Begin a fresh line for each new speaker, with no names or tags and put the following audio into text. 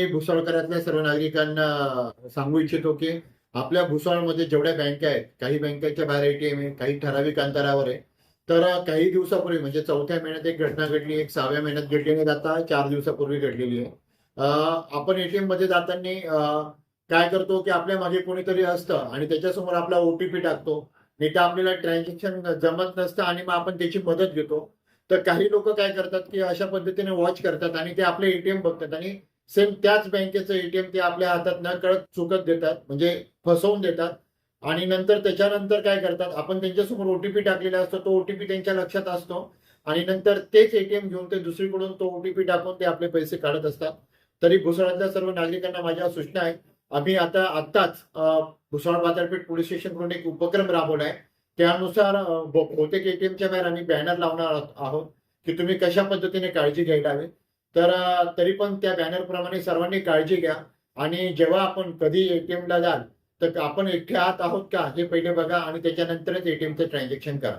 मी भुसावळकरातल्या सर्व नागरिकांना सांगू इच्छितो की आपल्या भुसावळमध्ये जेवढ्या बँका आहेत काही बँकेच्या बाहेर एटीएम आहे काही ठराविक अंतरावर आहे तर काही दिवसापूर्वी म्हणजे चौथ्या महिन्यात एक घटना घडली एक सहाव्या महिन्यात घडली आणि आता चार दिवसापूर्वी घडलेली आहे. आपण एटीएममध्ये जाताना काय करतो की आपल्या मागे कोणीतरी असतं आणि त्याच्यासमोर आपला ओटीपी टाकतो नाही तर आपल्याला ट्रान्झॅक्शन जमत नसतं आणि मग आपण त्याची मदत घेतो. तर काही लोक काय करतात की अशा पद्धतीने वॉच करतात आणि ते आपले एटीएम बघतात आणि सेम त्याच बँकेचं एटीएम ते आपल्या हातात न कळत चुकत देतात म्हणजे फसवून देतात. आणि नंतर त्याच्यानंतर काय करतात आपण त्यांच्यासमोर ओटीपी टाकलेला असतो तो ओटीपी त्यांच्या लक्षात असतो. आणि नंतर तेच एटीएम घेऊन ते दुसरीकडून तो ओटीपी टाकून ते आपले पैसे काढत असतात. तरी भुसावळातल्या सर्व नागरिकांना माझ्या सूचना आहे आम्ही आता आत्ताच भुसाळ बाजारपेठ पोलीस स्टेशनकडून एक उपक्रम राबवला आहे. त्यानुसार बहुतेक एटीएमच्या बाहेर आम्ही बॅनर लावणार आहोत- आहोत की तुम्ही कशा पद्धतीने काळजी घ्यायला हवी? तर तरी पण त्या बॅनर प्रमाणे सर्वांनी काळजी घ्या. आणि जेव्हा आपण कधी एटीएमला जाल तर आपण एकटे आहात आहोत का हे पहिले बघा आणि त्याच्यानंतरच एटीएमचं ट्रान्झॅक्शन करा.